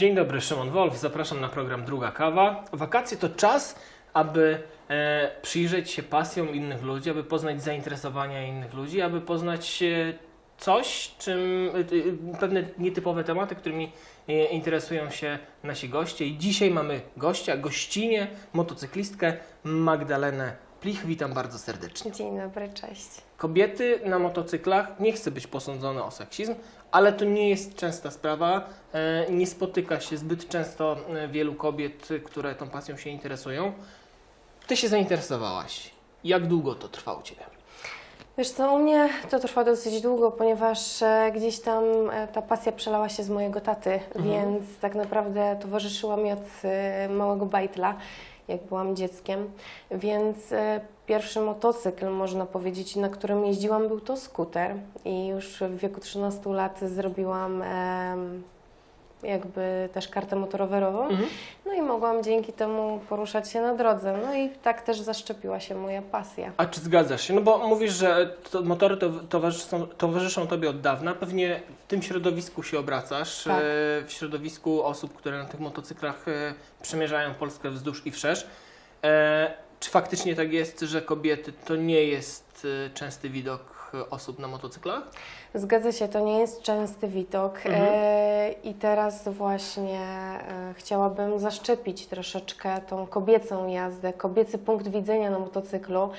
Dzień dobry, Szymon Wolf. Zapraszam na program Druga Kawa. Wakacje to czas, aby e, przyjrzeć się pasjom innych ludzi, aby poznać zainteresowania innych ludzi, aby poznać e, coś, czym e, e, pewne nietypowe tematy, którymi e, interesują się nasi goście. I dzisiaj mamy gościa, gościnie, motocyklistkę Magdalenę Plich. Witam bardzo serdecznie. Dzień dobry, cześć. Kobiety na motocyklach, nie chcę być posądzony o seksizm, ale to nie jest częsta sprawa. E, Nie spotyka się zbyt często e, wielu kobiet, które tą pasją się interesują. Ty się zainteresowałaś. Jak długo to trwa u Ciebie? Wiesz co, u mnie to trwa dosyć długo, ponieważ e, gdzieś tam ta pasja przelała się z mojego taty, więc tak naprawdę towarzyszyła mi od małego bajtla, jak byłam dzieckiem. Więc e, pierwszy motocykl, można powiedzieć, na którym jeździłam, był to skuter. I już w wieku 13 lat zrobiłam jakby też kartę motorowerową. Mhm. No i mogłam dzięki temu poruszać się na drodze. No i tak też zaszczepiła się moja pasja. A czy zgadzasz się? No bo mówisz, że to, motory to, towarzyszą, towarzyszą Tobie od dawna. Pewnie w tym środowisku się obracasz. Tak. e, W środowisku osób, które na tych motocyklach e, przemierzają Polskę wzdłuż i wszerz. E, Czy faktycznie tak jest, że kobiety to nie jest częsty widok osób na motocyklach? Zgadza się, to nie jest częsty widok Mhm. e, i teraz właśnie e, chciałabym zaszczepić troszeczkę tą kobiecą jazdę, kobiecy punkt widzenia na motocyklu,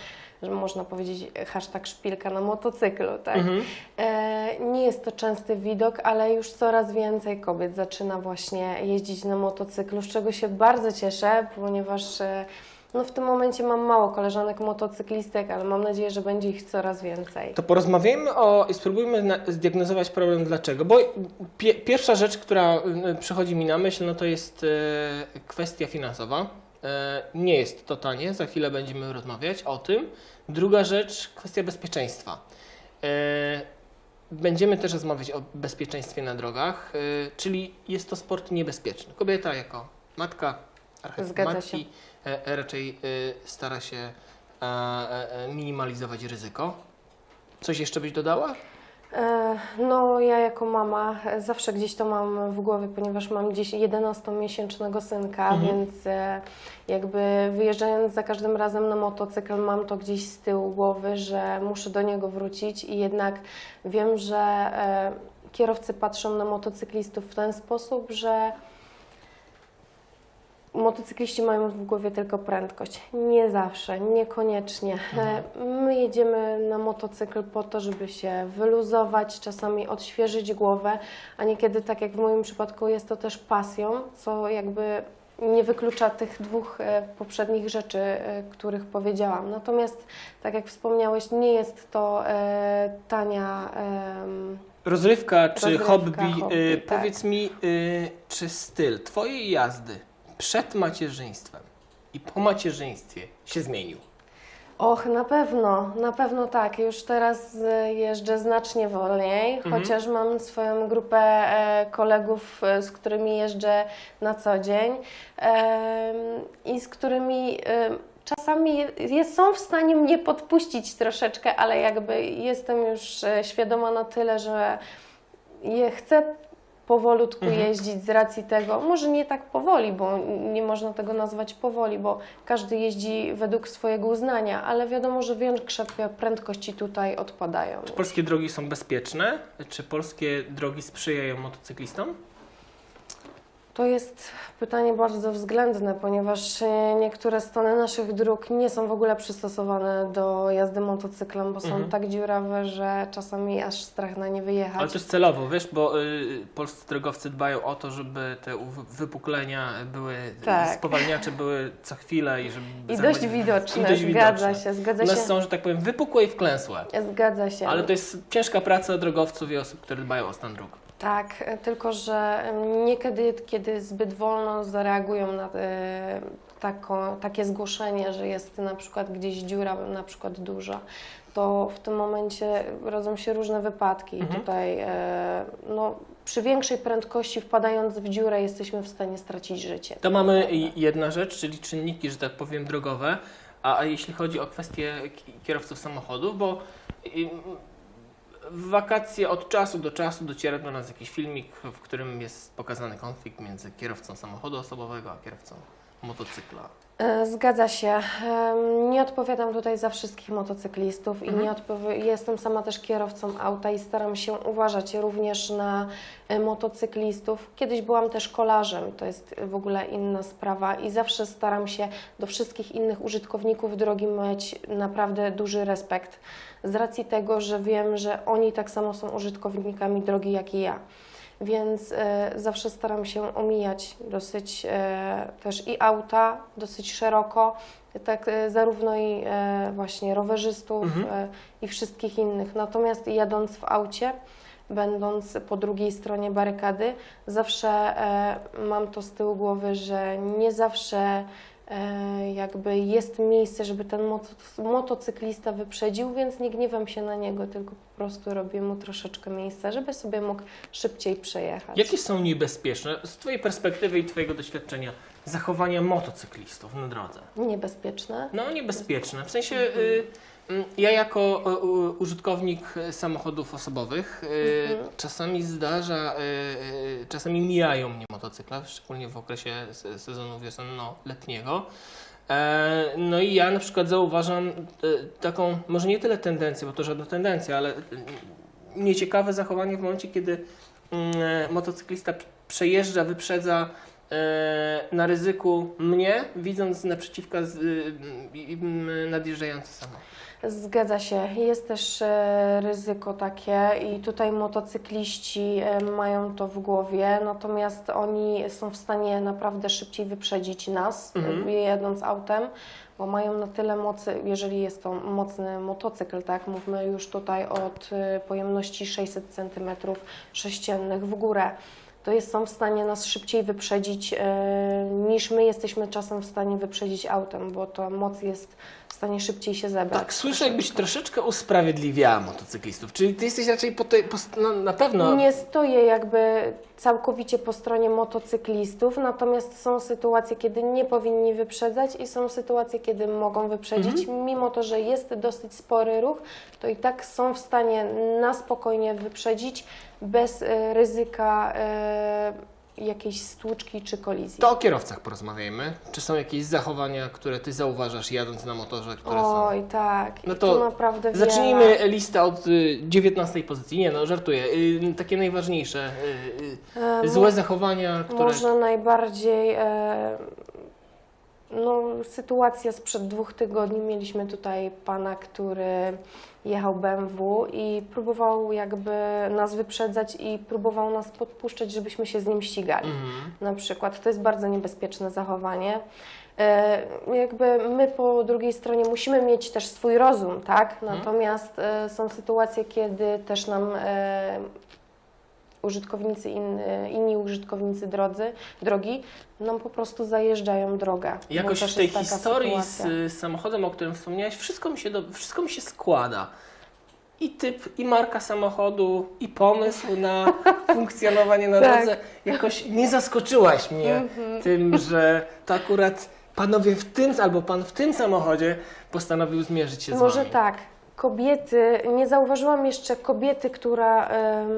że można powiedzieć e, hashtag szpilka na motocyklu, tak? Mhm. E, nie jest to częsty widok, ale już coraz więcej kobiet zaczyna właśnie jeździć na motocyklu, z czego się bardzo cieszę, ponieważ e, no w tym momencie mam mało koleżanek motocyklistek, ale mam nadzieję, że będzie ich coraz więcej. To porozmawiajmy o i spróbujmy na, zdiagnozować problem dlaczego. Bo pie, pierwsza rzecz, która y, przychodzi mi na myśl, no to jest e, kwestia finansowa. E, nie jest to tanie, za chwilę będziemy rozmawiać o tym. Druga rzecz, kwestia bezpieczeństwa. E, będziemy też rozmawiać o bezpieczeństwie na drogach, e, czyli jest to sport niebezpieczny. Kobieta jako matka, archetyp Zgadza matki e, raczej e, stara się e, e, e, minimalizować ryzyko. Coś jeszcze byś dodała? E, No, ja jako mama e, zawsze gdzieś to mam w głowie, ponieważ mam gdzieś 11-miesięcznego synka, Mhm. więc e, jakby wyjeżdżając za każdym razem na motocykl, mam to gdzieś z tyłu głowy, że muszę do niego wrócić i jednak wiem, że e, kierowcy patrzą na motocyklistów w ten sposób, że Motocykliści mają w głowie tylko prędkość. Nie zawsze, niekoniecznie. E, My jedziemy na motocykl po to, żeby się wyluzować, czasami odświeżyć głowę, a niekiedy, tak jak w moim przypadku, jest to też pasją, co jakby nie wyklucza tych dwóch e, poprzednich rzeczy, e, których powiedziałam. Natomiast, tak jak wspomniałeś, nie jest to tania. Rozrywka czy Rozrywka, hobby? hobby, tak. Powiedz mi, y, czy styl Twojej jazdy przed macierzyństwem i po macierzyństwie się zmienił? Och, na pewno, na pewno tak. Już teraz e, jeżdżę znacznie wolniej, Mhm. chociaż mam swoją grupę e, kolegów, e, z którymi jeżdżę na co dzień em, i z którymi em, czasami je- są w stanie mnie podpuścić troszeczkę, ale jakby jestem już e, świadoma na tyle, że je chcę powolutku Mhm. jeździć z racji tego, może nie tak powoli, bo nie można tego nazwać powoli, bo każdy jeździ według swojego uznania, ale wiadomo, że większe prędkości tutaj odpadają. Czy polskie drogi są bezpieczne? Czy polskie drogi sprzyjają motocyklistom? To jest pytanie bardzo względne, ponieważ e, niektóre strony naszych dróg nie są w ogóle przystosowane do jazdy motocyklem, bo są Mhm. tak dziurawe, że czasami aż strach na nie wyjechać. Ale to jest celowo, wiesz, bo y, polscy drogowcy dbają o to, żeby te wypuklenia były, Tak. spowalniacze były co chwilę i żeby I dość widoczne, i dość zgadza widoczne. się, zgadza U się. nas są, że tak powiem, wypukłe i wklęsłe. Zgadza się. Ale to jest ciężka praca drogowców i osób, które dbają o stan dróg. Tak, e, tylko że niekiedy, kiedy zbyt wolno zareagują na e, taką, takie zgłoszenie, że jest na przykład gdzieś dziura, na przykład duża, to w tym momencie rodzą się różne wypadki. I Mhm. Tutaj e, no, przy większej prędkości wpadając w dziurę jesteśmy w stanie stracić życie. To mamy jedna rzecz, czyli czynniki, że tak powiem, drogowe. A, jeśli chodzi o kwestię ki- kierowców samochodów, bo w wakacje od czasu do czasu dociera do nas jakiś filmik, w którym jest pokazany konflikt między kierowcą samochodu osobowego a kierowcą motocykla. E, Zgadza się. Em, Nie odpowiadam tutaj za wszystkich motocyklistów i Mhm. nie odpowi- jestem sama też kierowcą auta i staram się uważać również na e, motocyklistów. Kiedyś byłam też kolarzem, to jest w ogóle inna sprawa i zawsze staram się do wszystkich innych użytkowników drogi mieć naprawdę duży respekt z racji tego, że wiem, że oni tak samo są użytkownikami drogi jak i ja. Więc e, zawsze staram się omijać dosyć e, też i auta, dosyć szeroko, tak e, zarówno i właśnie rowerzystów Mhm. i wszystkich innych. Natomiast jadąc w aucie, będąc po drugiej stronie barykady, zawsze mam to z tyłu głowy, że nie zawsze jakby jest miejsce, żeby ten moto- motocyklista wyprzedził, więc nie gniewam się na niego, tylko po prostu robię mu troszeczkę miejsca, żeby sobie mógł szybciej przejechać. Jakie są niebezpieczne z Twojej perspektywy i Twojego doświadczenia zachowania motocyklistów na drodze? Niebezpieczne? No niebezpieczne. W sensie y, y, ja jako y, użytkownik samochodów osobowych y, Mhm. czasami zdarza, y, czasami mijają mnie motocykle, szczególnie w okresie se- sezonu wiosenno-letniego. E, No i ja na przykład zauważam taką, może nie tyle tendencję, bo to żadna tendencja, ale nieciekawe zachowanie w momencie, kiedy mm, e, motocyklista przejeżdża, wyprzedza e, na ryzyku mnie, widząc naprzeciwka z, y, nadjeżdżający samochód. Zgadza się. Jest też e, ryzyko takie i tutaj motocykliści e, mają to w głowie, natomiast oni są w stanie naprawdę szybciej wyprzedzić nas, Mhm. e, jedąc autem, bo mają na tyle mocy, jeżeli jest to mocny motocykl, tak, mówmy już tutaj od e, pojemności 600 cm sześciennych w górę, to jest, są w stanie nas szybciej wyprzedzić e, niż my jesteśmy czasem w stanie wyprzedzić autem, bo ta moc jest w stanie szybciej się zebrać. Tak, słyszę, jakbyś troszeczkę usprawiedliwiała motocyklistów. Czyli ty jesteś raczej po tej, po, no, na pewno. Nie stoję jakby całkowicie po stronie motocyklistów, natomiast są sytuacje, kiedy nie powinni wyprzedzać i są sytuacje, kiedy mogą wyprzedzić. Mimo to, że jest dosyć spory ruch, to i tak są w stanie na spokojnie wyprzedzić bez e, ryzyka e, jakiejś stłuczki czy kolizji. To o kierowcach porozmawiajmy. Czy są jakieś zachowania, które ty zauważasz jadąc na motorze, które są. Oj, tak. No to naprawdę wiele. Zacznijmy listę od y, 19 pozycji. Nie no, żartuję. Y, takie najważniejsze. Y, y, złe zachowania, które. Może najbardziej e, no, sytuacja sprzed dwóch tygodni. Mieliśmy tutaj pana, który jechał BMW i próbował jakby nas wyprzedzać i próbował nas podpuszczać, żebyśmy się z nim ścigali. Mhm. Na przykład to jest bardzo niebezpieczne zachowanie. E, jakby my po drugiej stronie musimy mieć też swój rozum, tak? Mhm. Natomiast e, są sytuacje, kiedy też nam e, użytkownicy inny, inni użytkownicy drodzy, drogi nam po prostu zajeżdżają drogę. Jakoś w tej historii z sytuacja. y, samochodem, o którym wspomniałeś, wszystko mi się, do, wszystko mi się składa. I typ, i marka samochodu, i pomysł na funkcjonowanie na Tak. drodze. Jakoś nie zaskoczyłaś mnie Mhm. tym, że to akurat panowie w tym, albo pan w tym samochodzie postanowił zmierzyć się z Może tak. Kobiety, nie zauważyłam jeszcze kobiety, która em,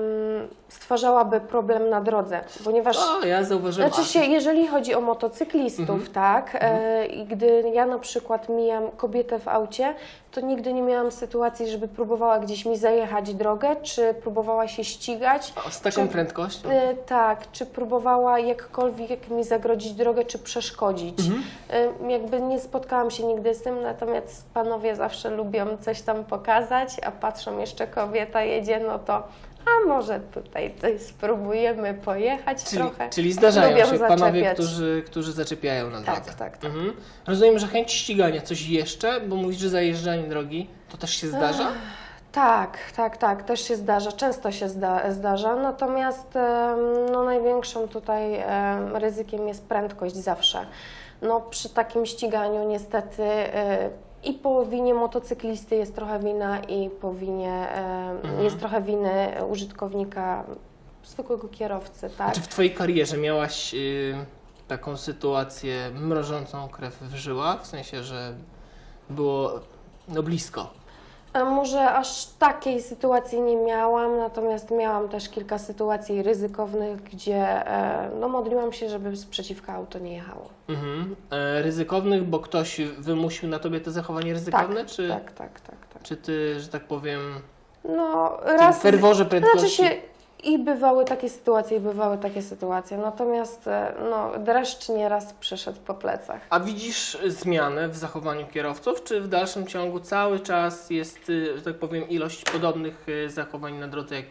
stwarzałaby problem na drodze, ponieważ O, ja zauważyłem. Znaczy się, jeżeli chodzi o motocyklistów, Mhm. tak, e, i gdy ja na przykład mijam kobietę w aucie, to nigdy nie miałam sytuacji, żeby próbowała gdzieś mi zajechać drogę, czy próbowała się ścigać. A, z taką czy- prędkością? E, tak, czy próbowała jakkolwiek mi zagrodzić drogę, czy przeszkodzić. Mhm. E, jakby nie spotkałam się nigdy z tym, natomiast panowie zawsze lubią coś tam pokazać, a patrzą jeszcze kobieta jedzie, no to a może tutaj coś spróbujemy pojechać Czyli, trochę. czyli zdarzają Lubią się panowie, zaczepiać. którzy, którzy zaczepiają na Tak, drodze. tak, tak. Mhm. Rozumiem, że chęć ścigania, coś jeszcze, bo mówisz, że zajeżdżanie drogi, to też się zdarza? Tak, tak, tak, też się zdarza, często się zda, zdarza, natomiast em, no, największym tutaj em, ryzykiem jest prędkość zawsze. No, przy takim ściganiu niestety e, i po winie motocyklisty jest trochę wina i po winie Mhm. jest trochę winy użytkownika, zwykłego kierowcy, tak? Czy w Twojej karierze miałaś y, taką sytuację mrożącą krew w żyłach? W sensie, że było no blisko. A może aż takiej sytuacji nie miałam, natomiast miałam też kilka sytuacji ryzykownych, gdzie e, no, modliłam się, żeby sprzeciwka auto nie jechało. Mhm. E, ryzykownych, bo ktoś wymusił na tobie to zachowanie ryzykowne, tak, czy, tak, tak, tak, tak. czy ty, że tak powiem, No, w tym raz. ferworze prędkości? Znaczy się i bywały takie sytuacje, i bywały takie sytuacje. Natomiast e, no, dreszcz nieraz przyszedł po plecach. A widzisz zmianę w zachowaniu kierowców, czy w dalszym ciągu cały czas jest, y, że tak powiem, ilość podobnych y, zachowań na drodze, jak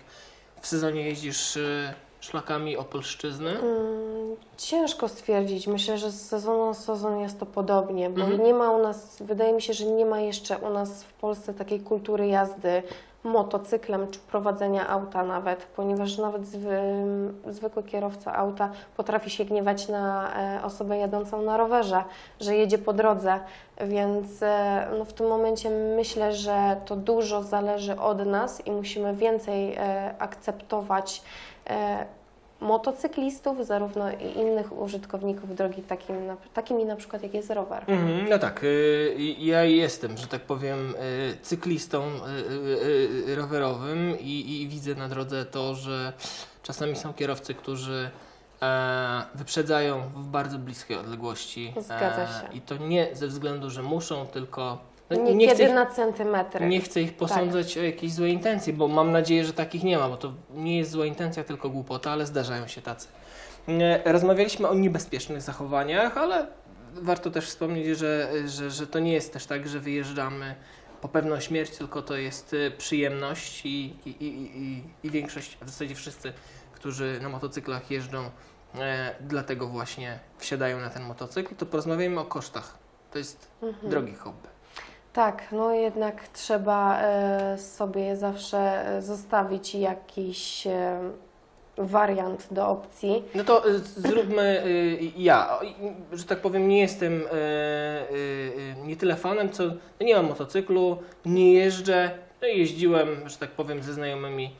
w sezonie jeździsz szlakami Opolszczyzny? Mm, Ciężko stwierdzić. Myślę, że z sezonu na sezon jest to podobnie, bo Mhm. nie ma u nas, wydaje mi się, że nie ma jeszcze u nas w Polsce takiej kultury jazdy motocyklem czy prowadzenia auta nawet, ponieważ nawet zwy, zwykły kierowca auta potrafi się gniewać na e, osobę jadącą na rowerze, że jedzie po drodze, więc e, no, w tym momencie myślę, że to dużo zależy od nas i musimy więcej e, akceptować motocyklistów, zarówno i innych użytkowników drogi, takim, takimi na przykład jak jest rower. Mhm, no tak, y, ja jestem, że tak powiem, y, cyklistą y, rowerowym i, i widzę na drodze to, że czasami są kierowcy, którzy e, wyprzedzają w bardzo bliskiej odległości. Zgadza E, się. I to nie ze względu, że muszą, tylko Niekiedy nie, chcę ich, na centymetry. nie chcę ich posądzać o jakieś złe intencje, bo mam nadzieję, że takich nie ma, bo to nie jest zła intencja, tylko głupota, ale zdarzają się tacy. E, Rozmawialiśmy o niebezpiecznych zachowaniach, ale warto też wspomnieć, że, że, że to nie jest też tak, że wyjeżdżamy po pewną śmierć, tylko to jest e, przyjemność i, i, i, i, większość, w zasadzie wszyscy, którzy na motocyklach jeżdżą, e, dlatego właśnie wsiadają na ten motocykl, to porozmawiajmy o kosztach. To jest Mhm. drogie hobby. Tak, no jednak trzeba e, sobie zawsze e, zostawić jakiś e, wariant do opcji. No to y, zróbmy ja, że tak powiem, nie jestem nie tyle fanem, co no nie mam motocyklu, nie jeżdżę, no jeździłem, że tak powiem, ze znajomymi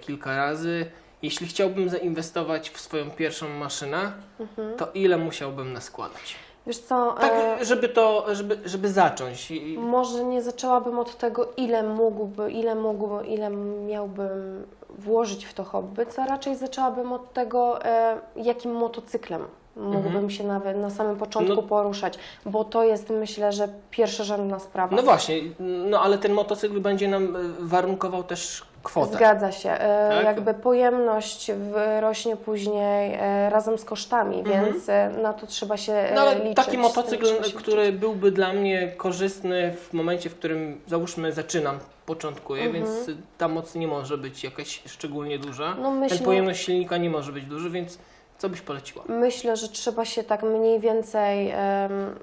kilka razy. Jeśli chciałbym zainwestować w swoją pierwszą maszynę, Mhm. to ile musiałbym naskładać? Wiesz co, e, Tak, żeby to, żeby, żeby zacząć. Może nie zaczęłabym od tego, ile mógłby, ile mógłby, ile miałbym włożyć w to hobby, co raczej zaczęłabym od tego, e, jakim motocyklem mógłbym Mhm. się nawet na samym początku No- poruszać, bo to jest myślę, że pierwszorzędna sprawa. No właśnie, no ale ten motocykl będzie nam y, warunkował też kwotę. Zgadza się. E, Tak? Jakby pojemność rośnie później e, razem z kosztami, Mhm. więc e, na to trzeba się No ale liczyć. taki motocykl, który byłby dla mnie korzystny w momencie, w którym załóżmy zaczynam, początkuję, Mhm. więc ta moc nie może być jakaś szczególnie duża. No myślę, Ten pojemność silnika nie może być duży, więc co byś poleciła? myślę, że trzeba się tak mniej więcej em,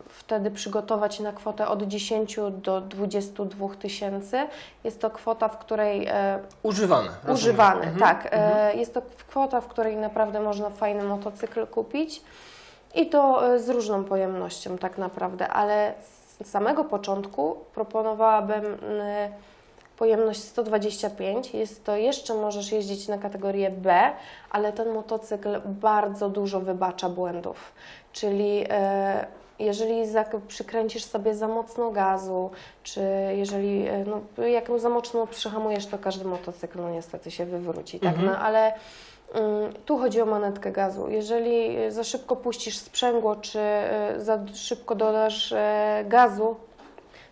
wtedy przygotować na kwotę od 10 do 22 tysięcy. Jest to kwota, w której e, Używane. rozumiem. Używany, Mhm. tak. E, Jest to kwota, w której naprawdę można fajny motocykl kupić i to e, z różną pojemnością tak naprawdę, ale z samego początku proponowałabym mm, pojemność 125. Jest to jeszcze możesz jeździć na kategorię B, ale ten motocykl bardzo dużo wybacza błędów. Czyli e, jeżeli przykręcisz sobie za mocno gazu, czy jeżeli e, no, jak za mocno przyhamujesz, to każdy motocykl no, niestety się wywróci, tak? Mhm. No, ale mm, tu chodzi o manetkę gazu. Jeżeli za szybko puścisz sprzęgło, czy e, za szybko dodasz gazu,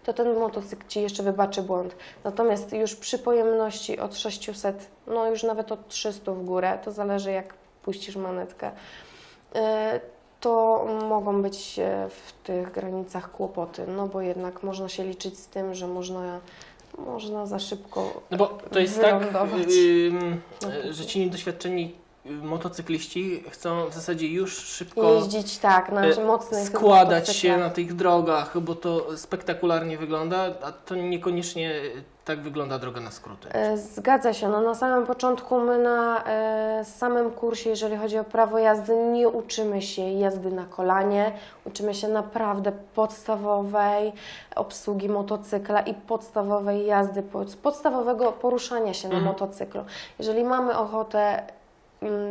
to ten motocykl Ci jeszcze wybaczy błąd. Natomiast już przy pojemności od 600, no już nawet od 300 w górę, to zależy jak puścisz manetkę, e, to mogą być e, w tych granicach kłopoty, no bo jednak można się liczyć z tym, że można, można za szybko No bo to jest tak, Wylądować. No to- że ci niedoświadczeni motocykliści chcą w zasadzie już szybko jeździć tak na e, mocnych składać się na tych drogach, bo to spektakularnie wygląda, a to niekoniecznie tak wygląda droga na skróty. E, Zgadza się. No, na samym początku my na e, samym kursie, jeżeli chodzi o prawo jazdy, nie uczymy się jazdy na kolanie. Uczymy się naprawdę podstawowej obsługi motocykla i podstawowej jazdy, pod- podstawowego poruszania się na Mhm. motocyklu. Jeżeli mamy ochotę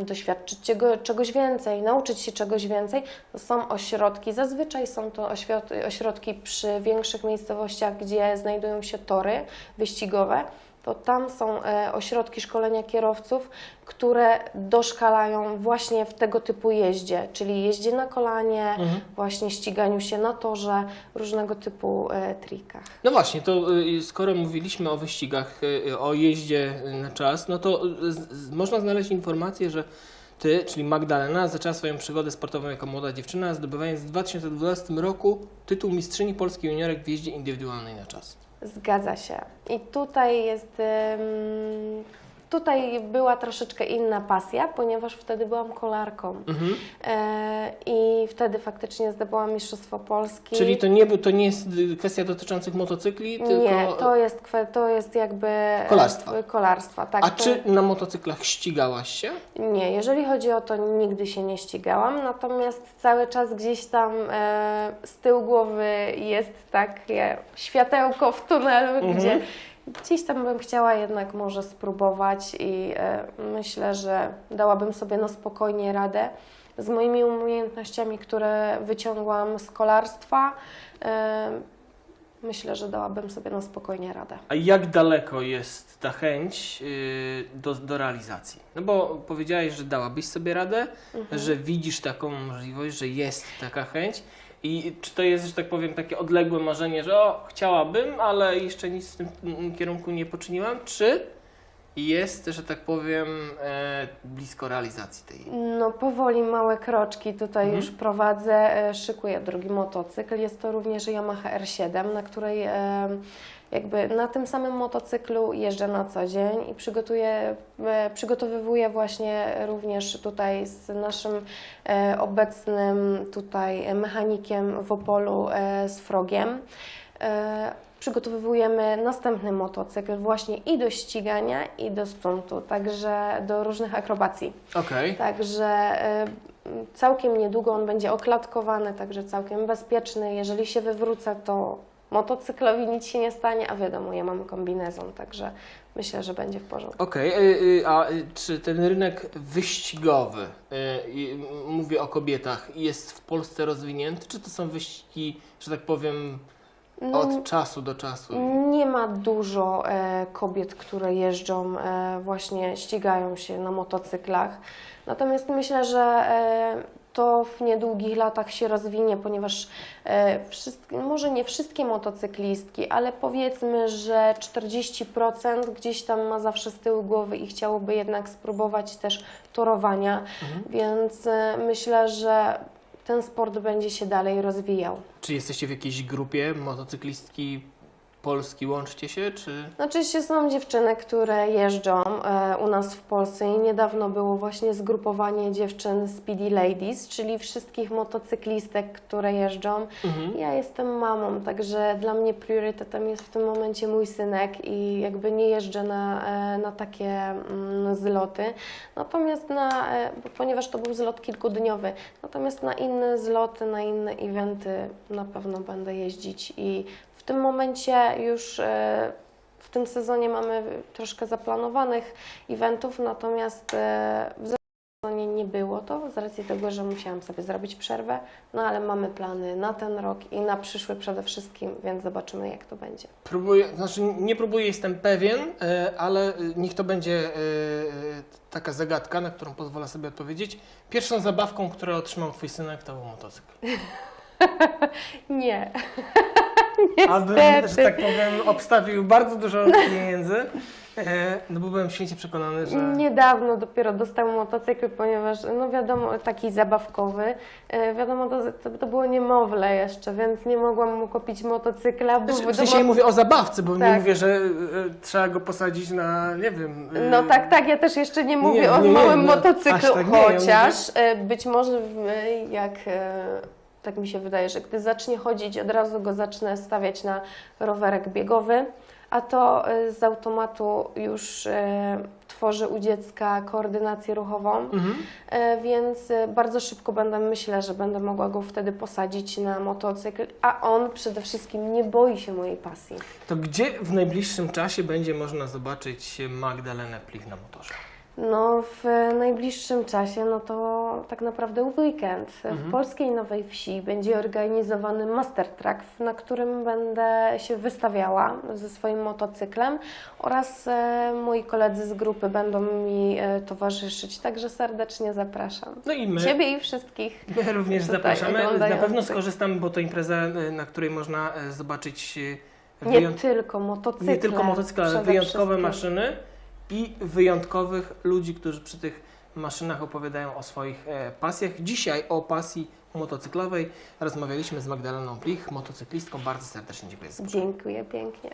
doświadczyć czego, czegoś więcej, nauczyć się czegoś więcej, są ośrodki. Zazwyczaj są to ośrodki przy większych miejscowościach, gdzie znajdują się tory wyścigowe. To tam są e, ośrodki szkolenia kierowców, które doszkalają właśnie w tego typu jeździe, czyli jeździe na kolanie, Mhm. właśnie ściganiu się na torze, różnego typu e, trikach. No właśnie, to y, skoro mówiliśmy o wyścigach, y, o jeździe y, na czas, no to y, można znaleźć informację, że ty, czyli Magdalena, zaczęła swoją przygodę sportową jako młoda dziewczyna, zdobywając w 2012 roku tytuł mistrzyni Polski juniorek w jeździe indywidualnej na czas. Zgadza się. I tutaj jest. Tutaj była troszeczkę inna pasja, ponieważ wtedy byłam kolarką. Mhm. E, I wtedy faktycznie zdobyłam Mistrzostwo Polski. Czyli to nie, to nie jest kwestia dotyczących motocykli, tylko... Nie, to jest, to jest jakby. e, Kolarstwa. Kolarstwa, tak. A to- czy na motocyklach ścigałaś się? Nie, jeżeli chodzi o to, nigdy się nie ścigałam, natomiast cały czas gdzieś tam e, z tyłu głowy jest takie światełko w tunelu, Mhm. gdzie gdzieś tam bym chciała jednak może spróbować i e, myślę, że dałabym sobie na spokojnie radę z moimi umiejętnościami, które wyciągłam z kolarstwa. E, myślę, że dałabym sobie na spokojnie radę. A jak daleko jest ta chęć y, do, do realizacji? No bo powiedziałeś, że dałabyś sobie radę, Mhm. że widzisz taką możliwość, że jest taka chęć. I czy to jest, że tak powiem, takie odległe marzenie, że o, chciałabym, ale jeszcze nic w tym kierunku nie poczyniłam? Czy jest, że tak powiem, e, blisko realizacji tej? No powoli małe kroczki tutaj Mhm. już prowadzę, e, szykuję drugi motocykl. Jest to również Yamaha R7, na której e, jakby na tym samym motocyklu jeżdżę na co dzień i przygotuję, e, przygotowywuję właśnie również tutaj z naszym e, obecnym tutaj mechanikiem w Opolu e, z Frogiem. Przygotowujemy następny motocykl właśnie i do ścigania, i do stuntu, także do różnych akrobacji. Okej. Także całkiem niedługo on będzie oklatkowany, także całkiem bezpieczny. Jeżeli się wywrócę, to motocyklowi nic się nie stanie, a wiadomo, ja mam kombinezon, także myślę, że będzie w porządku. Okej, y, y, a y, czy ten rynek wyścigowy, mówię o kobietach, jest w Polsce rozwinięty, czy to są wyścigi, że tak powiem, No, od czasu do czasu? Nie ma dużo e, kobiet, które jeżdżą, e, właśnie ścigają się na motocyklach. Natomiast myślę, że e, to w niedługich latach się rozwinie, ponieważ e, wszystkie, może nie wszystkie motocyklistki, ale powiedzmy, że 40% gdzieś tam ma zawsze z tyłu głowy i chciałoby jednak spróbować też torowania, więc e, myślę, że ten sport będzie się dalej rozwijał. Czy jesteście w jakiejś grupie motocyklistki Polski, łączcie się, czy... Oczywiście są dziewczyny, które jeżdżą e, u nas w Polsce i niedawno było właśnie zgrupowanie dziewczyn Speedy Ladies, czyli wszystkich motocyklistek, które jeżdżą. Mhm. Ja jestem mamą, także dla mnie priorytetem jest w tym momencie mój synek i jakby nie jeżdżę na, e, na takie mm, zloty. Natomiast na, e, bo- ponieważ to był zlot kilkudniowy, natomiast na inne zloty, na inne eventy na pewno będę jeździć i w tym momencie już e, w tym sezonie mamy troszkę zaplanowanych eventów, natomiast e, w zeszłym sezonie nie było to z racji tego, że musiałam sobie zrobić przerwę, no ale mamy plany na ten rok i na przyszły przede wszystkim, więc zobaczymy jak to będzie. Próbuję, znaczy nie próbuję, jestem pewien, e, ale niech to będzie taka zagadka, na którą pozwolę sobie odpowiedzieć. Pierwszą zabawką, którą otrzymał Twój synek, to był motocykl. Nie. Abym, że tak powiem, obstawił bardzo dużo pieniędzy, e, no bo byłem święcie przekonany, że... Niedawno dopiero dostał motocykl, ponieważ, no wiadomo, taki zabawkowy. E, wiadomo, to, to, to było niemowlę jeszcze, więc nie mogłam mu kupić motocykla, bo Znaczy, w wiadomo- sensie nie mówię o zabawce, bo nie Tak. mówię, że e, trzeba go posadzić na, nie wiem... e, No tak, tak, ja też jeszcze nie mówię Nie, o nie, nie, małym no, aż motocyklu, tak nie, ja chociaż e, być może e, jak, e, tak mi się wydaje, że gdy zacznie chodzić, od razu go zacznę stawiać na rowerek biegowy, a to e, z automatu już e, tworzy u dziecka koordynację ruchową, Mhm. e, więc bardzo szybko będę, myślę, że będę mogła go wtedy posadzić na motocykl, a on przede wszystkim nie boi się mojej pasji. To gdzie w najbliższym czasie będzie można zobaczyć Magdalenę Plich na motorze? No, w najbliższym czasie, no to tak naprawdę w weekend w Polskiej Nowej Wsi będzie organizowany master track, na którym będę się wystawiała ze swoim motocyklem oraz e, moi koledzy z grupy będą mi e, towarzyszyć, także serdecznie zapraszam. No i my, Ciebie i wszystkich. my również tutaj zapraszamy. Na pewno oglądających. skorzystamy, bo to impreza, e, na której można e, zobaczyć e, Nie wyjąt- tylko motocykle. nie tylko motocykle, ale przede wyjątkowe wszystkim. maszyny i wyjątkowych ludzi, którzy przy tych maszynach opowiadają o swoich e, pasjach. Dzisiaj o pasji motocyklowej rozmawialiśmy z Magdaleną Plich, motocyklistką. Bardzo serdecznie dziękuję za. Dziękuję pięknie.